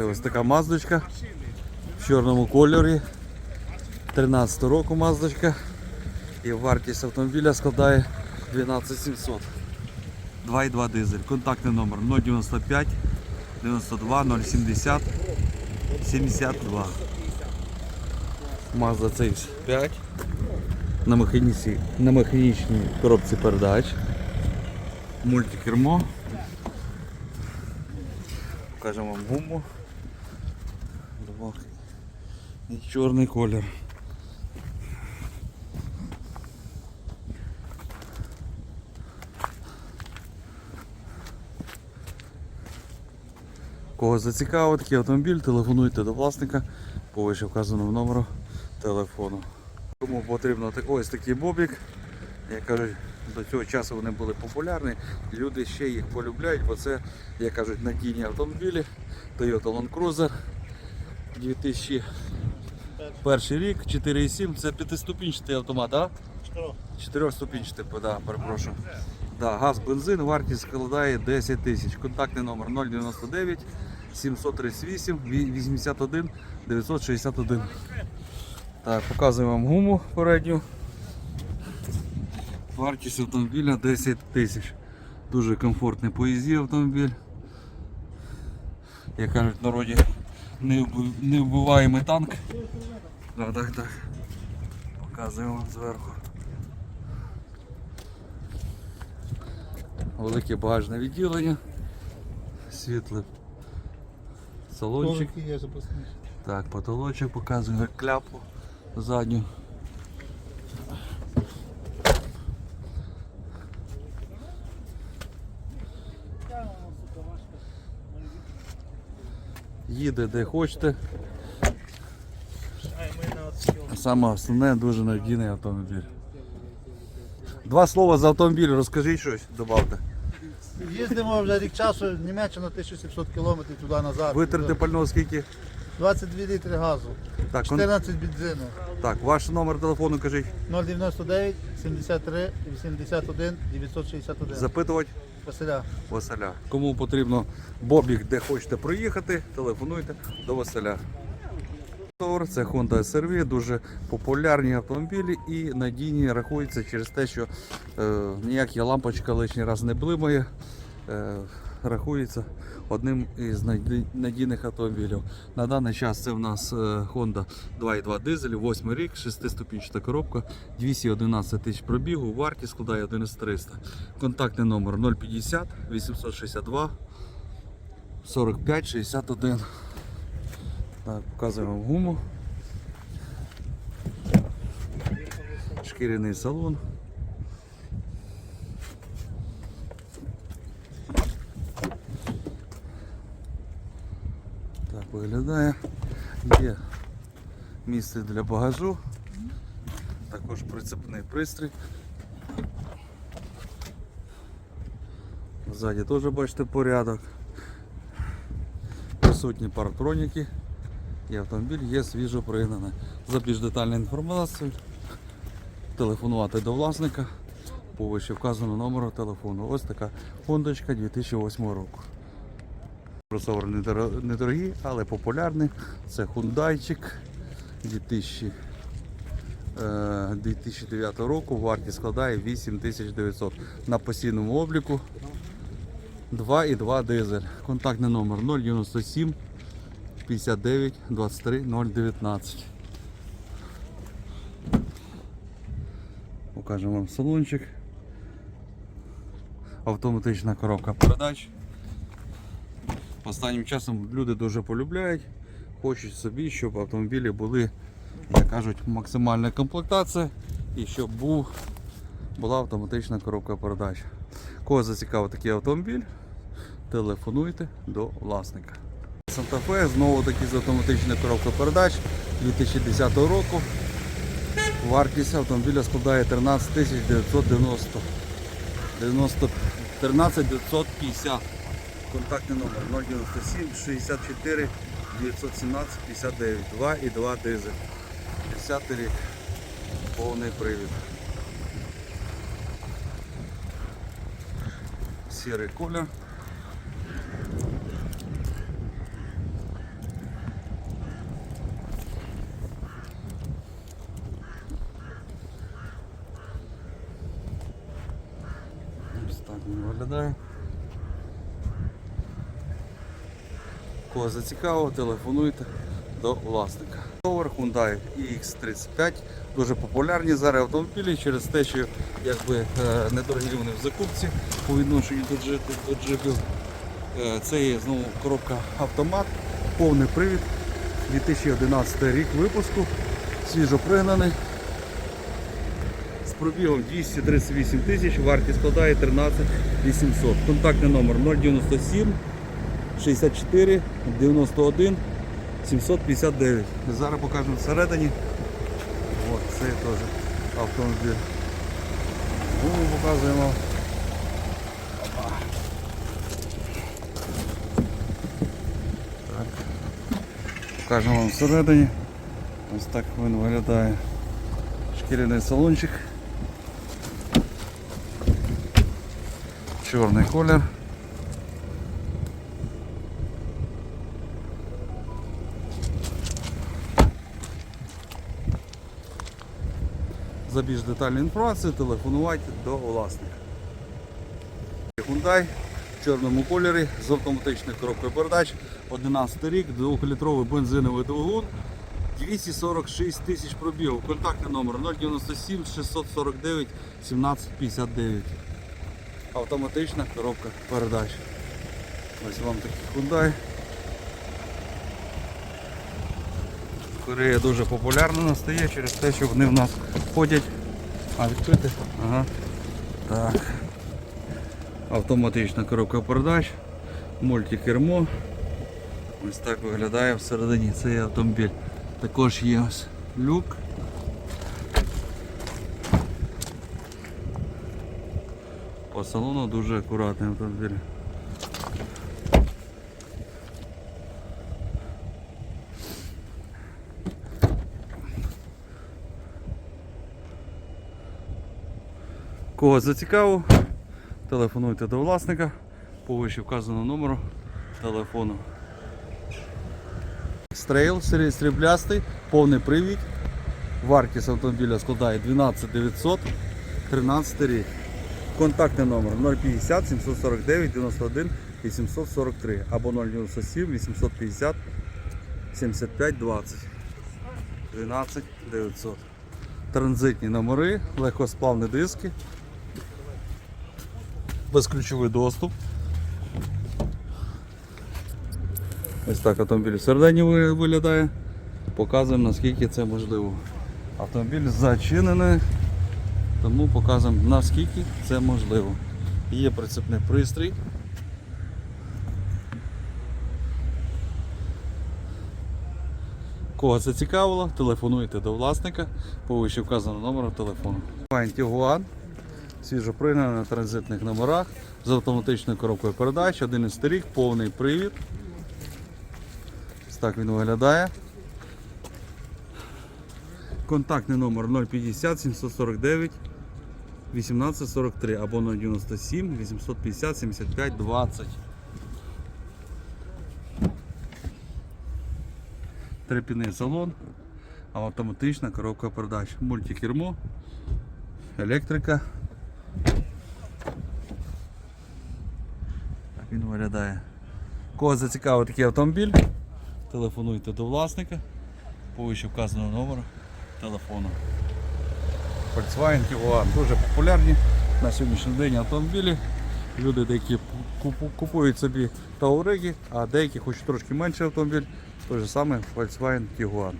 Це ось така маздочка в чорному кольорі. 13 року маздочка. І вартість автомобіля складає 12700. 2,2 дизель. Контактний номер 095 92 070 72. Mazda CX5 на механічній, на механічній коробці передач. Мультикермо. Покажемо вам гуму. Двох. І чорний колір. Кого зацікавив такий автомобіль, телефонуйте до власника по вище вказаному номеру телефону. Кому потрібно ось такий бобік, як кажуть, до цього часу вони були популярні, люди ще їх полюбляють, бо це, як кажуть, надійні автомобілі. Toyota Land Cruiser 2001 рік, 4,7, це п'ятиступінчатий автомат, так? Чотирьохступінчатий, да, перепрошую. Да, газ, бензин, вартість складає 10 тисяч. Контактний номер 099 738 81 961. Так, показую вам гуму передню. Вартість автомобіля 10 тисяч. Дуже комфортний по їзді автомобіль. Як кажуть народі, невбиваємий танк. Так, так, так. Показую вам зверху. Велике багажне відділення. світле салончик. Так, потолочок показує кляпу задню. Їде де хочете. Саме основне дуже надійний автомобіль. Два слова за автомобіль, розкажіть щось, добавте. Їздимо вже рік часу, Німеччина 1700 км туди-назад. Витрати пального скільки? 22 літри газу, Так, кон- 14 бензину. так, ваш номер телефону кажіть. 099 73 81 961. Запитувати. Василя. Василя. Кому потрібно бобік, де хочете проїхати, телефонуйте до Василя. Це Honda SRV, дуже популярні автомобілі і надійні рахуються через те, що е, ніяка лампочка лишній раз не блимає. Е, рахується одним із надійних автомобілів. На даний час це в нас е, Honda 2.2 дизель, 8 рік, 6-ступінчата коробка, 211 тисяч пробігу, вартість складає 11300. Контактний номер 050 862 45 61. Так, показуємо гуму. Шкіряний салон. Так виглядає. Є місце для багажу. Також прицепний пристрій. Ззаді теж бачите порядок. Присутні парктроніки і автомобіль є свіжо пригнаний. За більш детальну інформацію телефонувати до власника по вище вказаному номеру телефону. Ось така Хондочка 2008 року. Кросовер недоро- недорогий, але популярний. Це хундайчик 2000, е, 2009 року. Вартість складає 8900 на постійному обліку. 2,2 дизель. Контактний номер 097 59 23 019. Покажемо вам салончик. Автоматична коробка передач. Останнім часом люди дуже полюбляють, хочуть собі, щоб автомобілі були, як кажуть, максимальна комплектація і щоб був, була автоматична коробка передач. Кого зацікавив такий автомобіль, телефонуйте до власника. Санта-Фе знову таки з автоматичною коробкою передач 2010 року. Вартість автомобіля складає 13 990 90 13 950. Контактний номер 097 64 917 59 2 і 2 дизель. 10 рік. Повний привід. Сірий колір. він виглядає. Кого зацікавило, телефонуйте до власника. Товар Hyundai iX35 дуже популярні зараз автомобілі через те, що якби е, недорогі вони в закупці по відношенню до джипів. До джипів. Е, Це є знову коробка автомат, повний привід, 2011 рік випуску, свіжо пригнаний. З пробігом 238 тисяч, вартість складає 13 800. Контактний номер 097 64 91 759. Зараз покажемо всередині. От це теж автомобіль. Гуму показуємо. Так. Покажемо вам всередині. Ось так він виглядає. Шкіряний салончик. Чорний колір. За більш детальну інформацію телефонувати до власника. Hyundai в чорному кольорі з автоматичною коробкою передач. 11 рік, 2-літровий бензиновий двигун. 246 тисяч пробігів. Контактний номер 097 649 1759. Автоматична коробка передач. Ось вам такий Hyundai. Корея дуже популярна настає через те, що вони в нас ходять. А, відкрити? Ага. Так. Автоматична коробка передач, мультикермо. Ось так виглядає всередині цей автомобіль. Також є ось люк. По салону дуже акуратний автомобіль. Кого зацікавив, телефонуйте до власника по вище вказаному номеру телефону. Стрейл сріблястий, повний привід. Вартість автомобіля складає 12 900 13 рік. Контактний номер 050 749 91 843 або 097 850 75 20 12 900. Транзитні номери, легкосплавні диски, безключовий доступ. Ось так автомобіль всередині ви- виглядає. Показуємо наскільки це можливо. Автомобіль зачинений, тому показуємо наскільки це можливо. Є прицепний пристрій. Кого це цікавило, телефонуйте до власника по вище вказаному номеру телефону. Fine Tiguan, свіжо пригнаний на транзитних номерах з автоматичною коробкою передач, 11 рік, повний привід. Ось так він виглядає. Контактний номер 050 749 1843 або 097 850 75 20. Трепіний салон, автоматична коробка передач, мультикермо, електрика. Він виглядає. Кого зацікавив такий автомобіль, телефонуйте до власника по вище вказаного номеру телефону. Volkswagen Tiguan дуже популярні на сьогоднішній день автомобілі. Люди деякі купують собі Тауреги, а деякі хочуть трошки менший автомобіль. Той же самий Volkswagen Tiguan.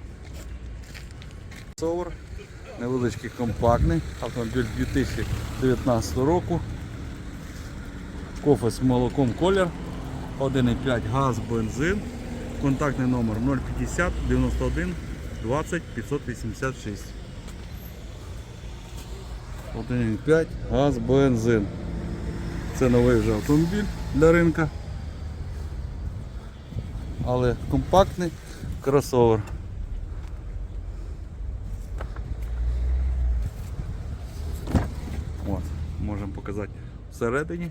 Crossover, невеличкий компактний автомобіль 2019 року. Кофе з молоком колір, 1,5 газ, бензин. Контактний номер 050 91 20 586. 1,5 газ, бензин. Це новий вже автомобіль для ринка. Але компактний кросовер. Можемо показати всередині.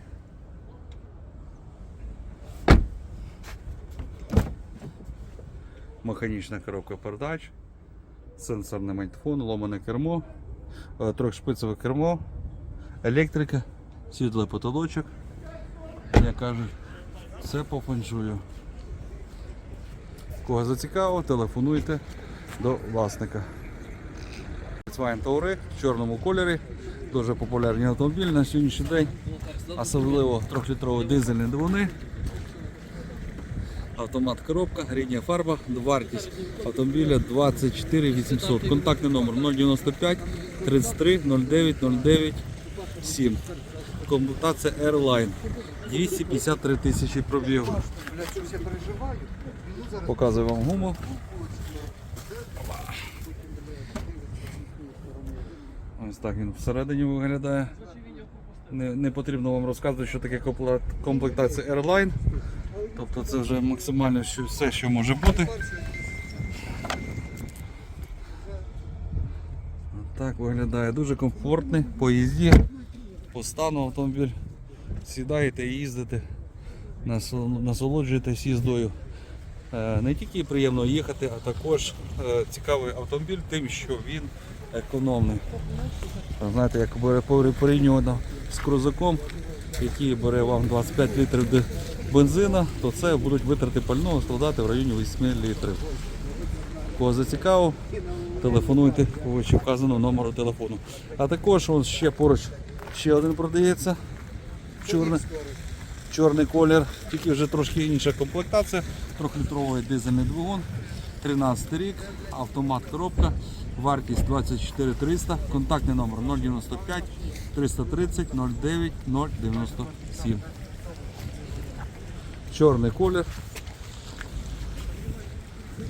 Механічна коробка передач, сенсорний майтфон, ломане кермо, е, трьохшпицеве кермо, електрика, Світлий потолочок. Як кажуть, все по феншую. Кого зацікавило, телефонуйте до власника. Volkswagen Touareg в чорному кольорі. Дуже популярний автомобіль на сьогоднішній день. Особливо 3-літрові дизельні двигуни. Автомат коробка, рідня фарба, вартість автомобіля 24 800. Контактний номер 095 33 09 09 7. Комплектація Airline. 253 тисячі пробігу. Показую вам гуму. Ось так він всередині виглядає. Не, не потрібно вам розказувати, що таке комплектація Airline. Тобто це вже максимально що, все, що може бути. Так виглядає дуже комфортний по їзді, по стану автомобіль. Сідаєте і їздите, насолоджуєтесь їздою. Е, Не тільки приємно їхати, а також е, цікавий автомобіль тим, що він економний. Знаєте, як порівнювано з крузаком, який бере вам 25 літрів бензина, то це будуть витрати пального складати в районі 8 літрів. Кого зацікавив, телефонуйте по вище вказаному номеру телефону. А також ось ще поруч ще один продається. Чорний, чорний колір, тільки вже трошки інша комплектація. Трьохлітровий дизельний двигун, 13 рік, автомат коробка, вартість 24 300, контактний номер 095 330 09 097. Чорний колір.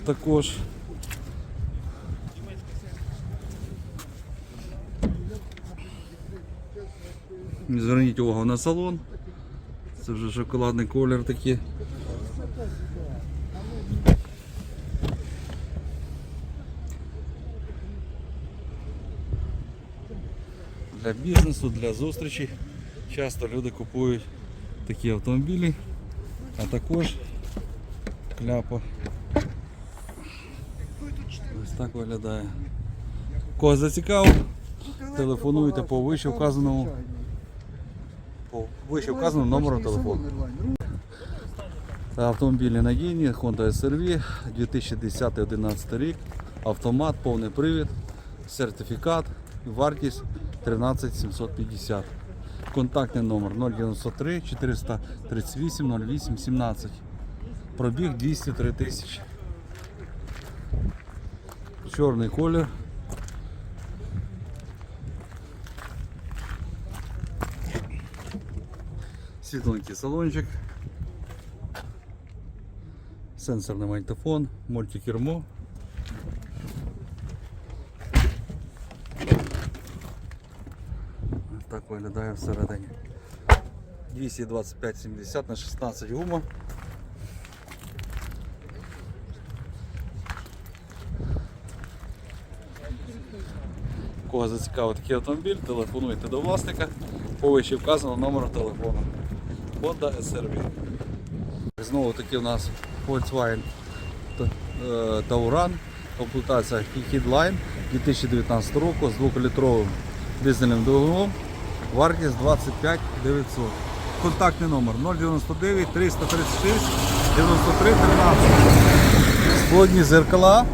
Також. Зверніть увагу на салон. Це вже шоколадний колір такий. Для бізнесу, для зустрічей часто люди купують такі автомобілі, а також кляпа. Ось так виглядає. Кого зацікавив, телефонуйте по вище вказаному по вище вказаному номеру телефону. Автомобілі надійні, Honda SRV, 2010-2011 рік, автомат, повний привід, сертифікат, вартість 13 750. Контактний номер 093 438 08 17. Пробіг 203 тисячі. Чорний колір. Світленький салончик. Сенсорний магнітофон, мультикермо. Ось Так виглядає всередині. 225-70 на 16 гума. Кого зацікавив такий автомобіль, телефонуйте до власника по вище вказано номеру телефону. Honda SRV. Знову таки у нас Volkswagen е, Tauran, комплектація Headline 2019 року з 2-літровим дизельним двигуном. Вартість 25 900. Контактний номер 099 336 93 13. Сходні зеркала,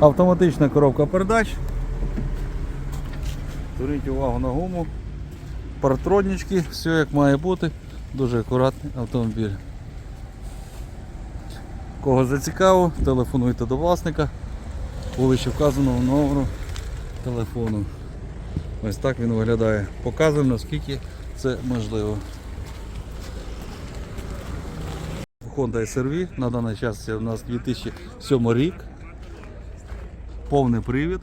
автоматична коробка передач. Зверніть увагу на гуму, партронічки, все як має бути. Дуже акуратний автомобіль. Кого зацікавив, телефонуйте до власника вище вказаного номеру телефону. Ось так він виглядає. Показуємо наскільки це можливо. Honda SRV на даний час у нас 2007 рік. Повний привід.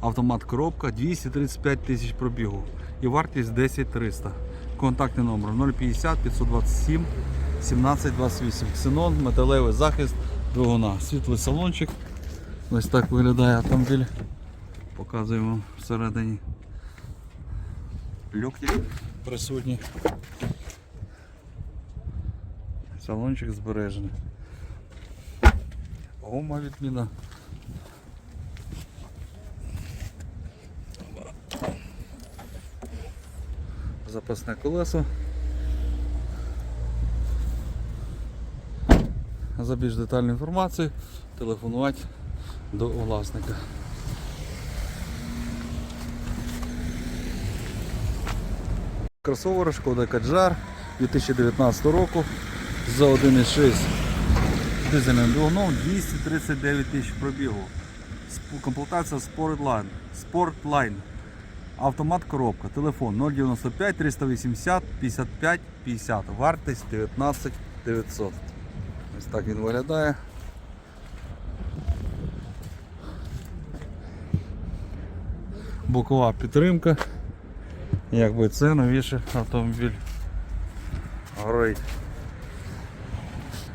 Автомат коробка 235 тисяч пробігу і вартість 10 300. Контактний номер 050 527 17 28. Ксенон, металевий захист двигуна. Світлий салончик. Ось так виглядає автомобіль. Показуємо вам всередині. Люки присутні. Салончик збережений. Гума відміна. запасне колесо. За більш детальну інформацію телефонувати до власника. Кросовер Шкода Каджар 2019 року за 1,6 дизельним двигуном 239 тисяч пробігу. Комплектація Sportline. Sportline. Автомат коробка. Телефон 095 380 55 50. Вартість 19 900. Ось так він виглядає. Бокова підтримка. Якби це новіший автомобіль. Горить.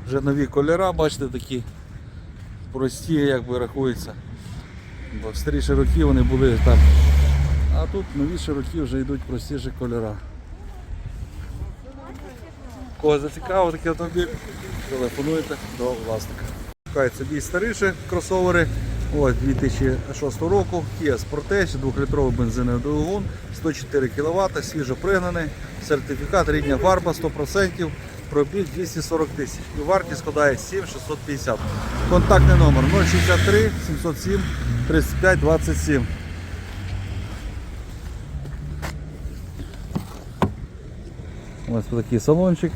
Вже нові кольора, бачите, такі прості, якби рахуються. Бо в старіші роки вони були там. А тут новіші роки вже йдуть простіші кольора. Кого зацікавив такий автомобіль, телефонуйте до власника. Шукають собі старіші кросовери. Ось 2006 року Kia Sportage, 2-літровий бензиновий двигун, 104 кВт, свіжо пригнаний, сертифікат, рідня фарба 100%, пробіг 240 тисяч. І вартість складає 7650. Контактний номер 063 707 35 27. Ось такий салончик.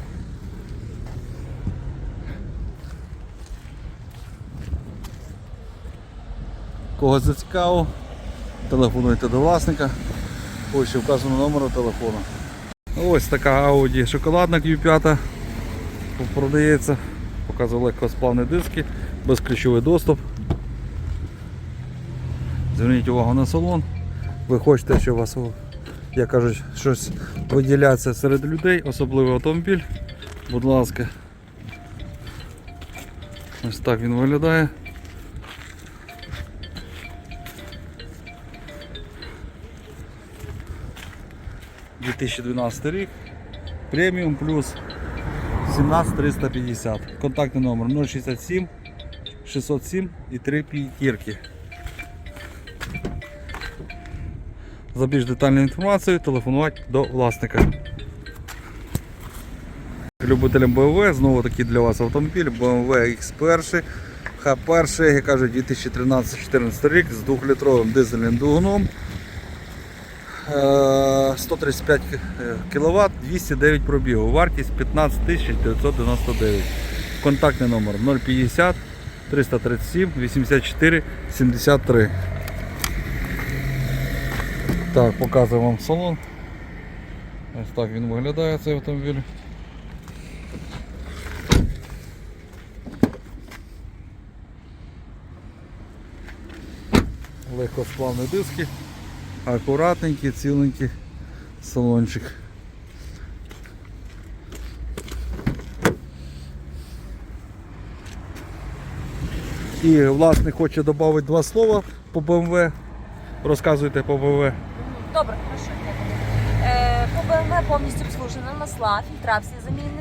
Кого зацікавив, телефонуйте до власника, ось вказано номеру телефону. Ось така Audi шоколадна Q5 продається. Показує легкосплавні диски, безключовий доступ. Зверніть увагу на салон. Ви хочете, щоб у вас, як кажуть, щось виділяється серед людей, особливий автомобіль. Будь ласка. Ось так він виглядає. – 2012 рік. Преміум плюс 17350. Контактний номер 067 607 і 3 п'ятірки. За більш детальною інформацією телефонувати до власника. Любителям BMW, знову таки для вас автомобіль BMW X1, H1, як кажуть, 2013-2014 рік з 2-літровим дизельним двигуном. Е, 135 кВт, 209 пробігу, вартість 15 999. Контактний номер 050 337 84 73. Так, показую вам салон. Ось так він виглядає цей автомобіль. Легкосплавні диски, акуратненький, ціленький салончик. І власник хоче додати два слова по BMW. Розказуйте по BMW. Добре, хорошо. Е, По БМВ повністю обслужена масла, фільтрація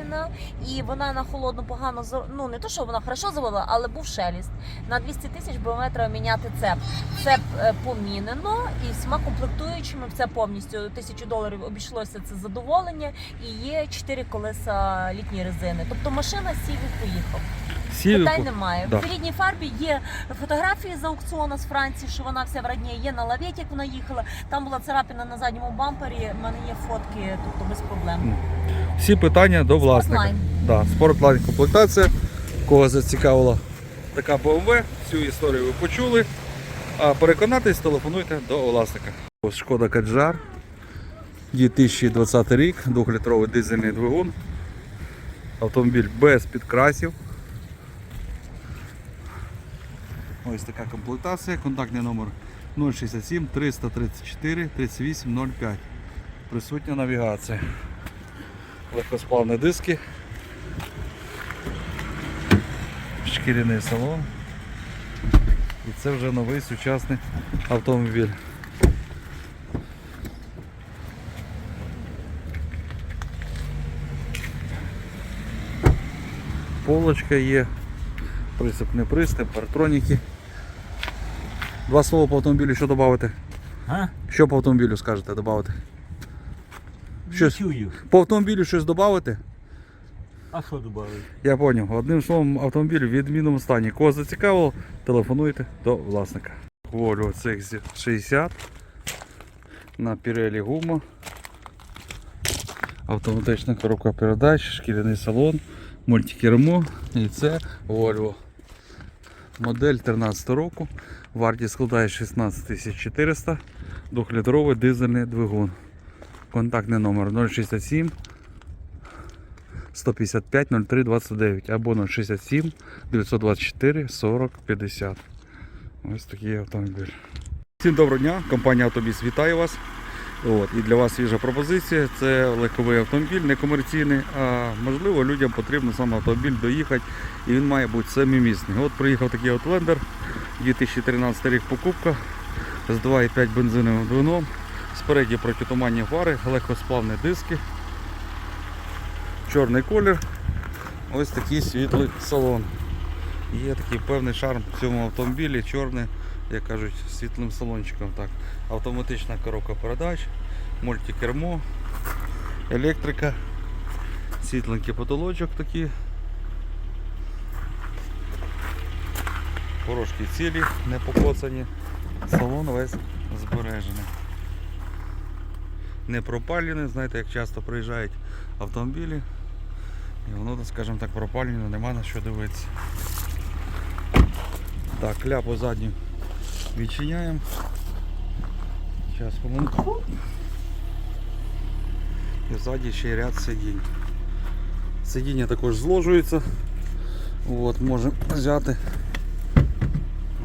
замінена, і вона на холодну погано ну не то, що вона хорошо завела, але був шеліст. На 200 тисяч БМВ треба міняти цеп. Цеп е, помінено і всіма комплектуючими все повністю тисячу доларів обійшлося це задоволення. І є чотири колеса літньої резини. Тобто машина сів і поїхав. Сіві Питань немає. Да. В рідній фарбі є фотографії з аукціону з Франції, що вона вся в радні, є на лаветі, як вона їхала. Там була царапина на задньому бампері. В мене є фотки, тобто без проблем. Всі питання до власника. Спортлайн. Да, спортлайн комплектація. Кого зацікавила така BMW, всю історію ви почули. А переконатись, телефонуйте до власника. Ось Шкода Каджар. 2020 рік, 2-літровий дизельний двигун. Автомобіль без підкрасів. Ось така комплектація. Контактний номер 067 334 3805. Присутня навігація. Легкосплавні диски. Шкіряний салон. І це вже новий сучасний автомобіль. Полочка є, присипний приступ, партроніки. Два слова по автомобілю, що додати? А? Що по автомобілю скажете додати? Щось по автомобілю щось додати? А що додали? Я зрозумів. Одним словом, автомобіль в відмінному стані. Кого зацікавило, телефонуйте до власника. Volvo XC60 на Pirelli гума. Автоматична коробка передач, шкіряний салон, мультикермо і це Volvo. Модель 13 року. Вартість складає 16 400, 2-літровий дизельний двигун. Контактний номер 067 155 03 29 або 067 924 40 50. Ось такий автомобіль. Всім доброго дня, компанія Автобіс вітає вас. От, і для вас свіжа пропозиція. Це легковий автомобіль, не комерційний, а можливо людям потрібно саме автомобіль доїхати і він має бути семимісний. От приїхав такий лендер, 2013 рік покупка з 2,5 бензиновим двигуном, спереді протитуманні фари, легкосплавні диски, чорний колір, ось такий світлий салон. Є такий певний шарм в цьому автомобілі, чорний, як кажуть, світлим салончиком. Так. Автоматична коробка передач, мультикермо, електрика, світленький потолочок такий. Порошки цілі, не покоцані. Салон весь збережений. Не пропалений, знаєте, як часто приїжджають автомобілі. І воно, скажімо так, пропалено, нема на що дивитися. Так, кляпу задню відчиняємо. Зараз помилку. І ззаді ще ряд сидінь. Сидіння також зложується. От, можемо взяти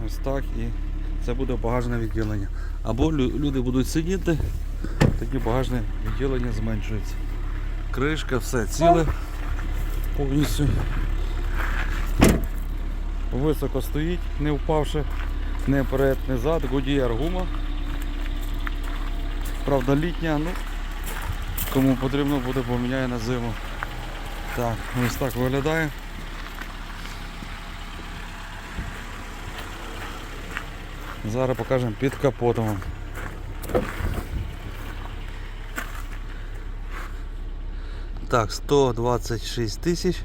ось так і це буде багажне відділення. Або люди будуть сидіти, тоді багажне відділення зменшується. Кришка, все ціле повністю. Високо стоїть, не впавши, не вперед, не зад, Goodyear гума. Правда літня, ну кому потрібно буде поміняє на зиму. Так, ось так виглядає. Зараз покажемо під капотом. Так, 126 тисяч.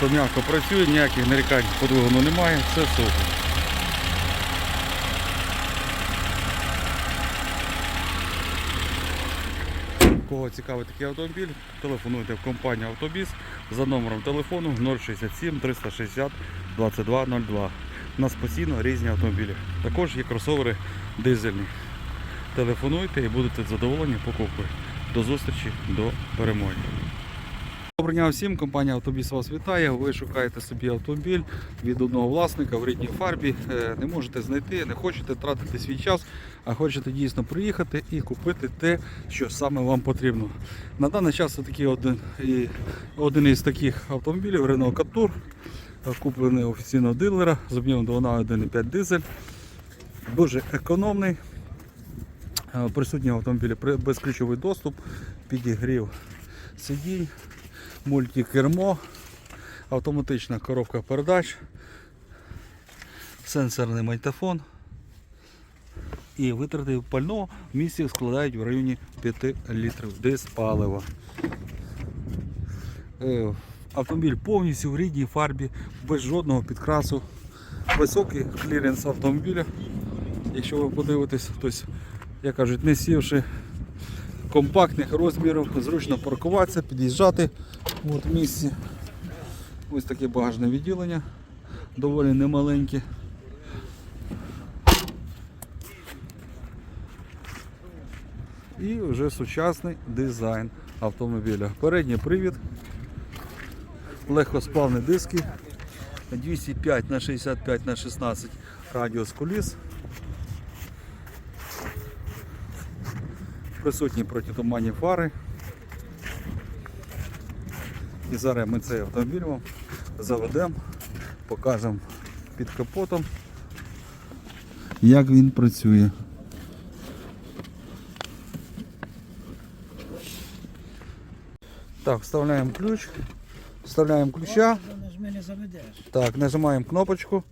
Чисто м'яко працює, ніяких нарікань по немає, все супер. Кого цікавий такий автомобіль, телефонуйте в компанію Автобіс за номером телефону 067 360 2202. У нас постійно різні автомобілі. Також є кросовери дизельні. Телефонуйте і будете задоволені покупкою. До зустрічі, до перемоги. Доброго дня всім, компанія Автобіс вас вітає. Ви шукаєте собі автомобіль від одного власника в рідній фарбі. Е, Не можете знайти, не хочете тратити свій час, а хочете дійсно приїхати і купити те, що саме вам потрібно. На даний час це такий один, і, один із таких автомобілів Renault Captur, куплений офіційного дилера з об'ємом двигуна 1,5 дизель. Дуже економний. Е, Присутній в автомобілі безключовий доступ, підігрів сидінь мультикермо, автоматична коробка передач, сенсорний магнітофон і витрати пального в місті складають в районі 5 літрів диспалива. Е, Автомобіль повністю в рідній фарбі, без жодного підкрасу. Високий кліренс автомобіля. Якщо ви подивитесь, тобто, як кажуть, не сівши компактних розмірів, зручно паркуватися, під'їжджати От місці. Ось таке багажне відділення, доволі немаленьке. І вже сучасний дизайн автомобіля. Передній привід, легкосплавні диски, 205 на 65 на 16 радіус коліс. Присутні протитуманні фари. І зараз ми цей автомобіль вам заведемо, покажемо під капотом, як він працює. Так, вставляємо ключ, вставляємо ключа. Так, нажимаємо кнопочку.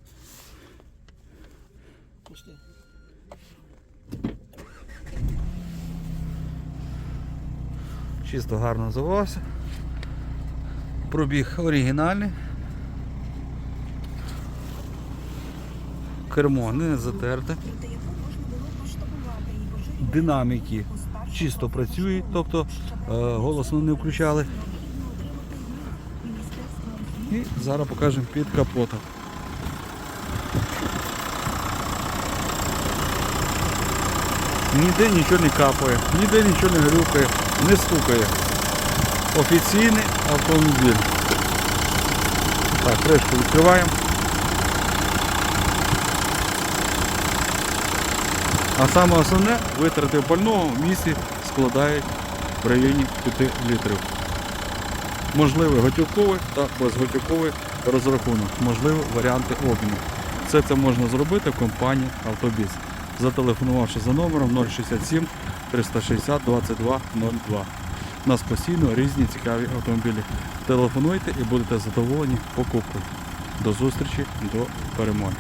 Чисто гарно завелося. Пробіг оригінальний. Кермо не затерте. Динаміки чисто працюють, тобто е, голосно не включали. І зараз покажемо під капотом. Ніде нічого не капає, ніде нічого не грюкає, не стукає. Офіційний автомобіль. Так, кришку відкриваємо. А саме основне, витрати пального в місті складають в районі 5 літрів. Можливий готівковий та безготівковий розрахунок, можливі варіанти обміну. Все це можна зробити в компанії Автобіс, зателефонувавши за номером 067 360 22 02. У нас постійно різні цікаві автомобілі. Телефонуйте і будете задоволені покупкою. До зустрічі, до перемоги.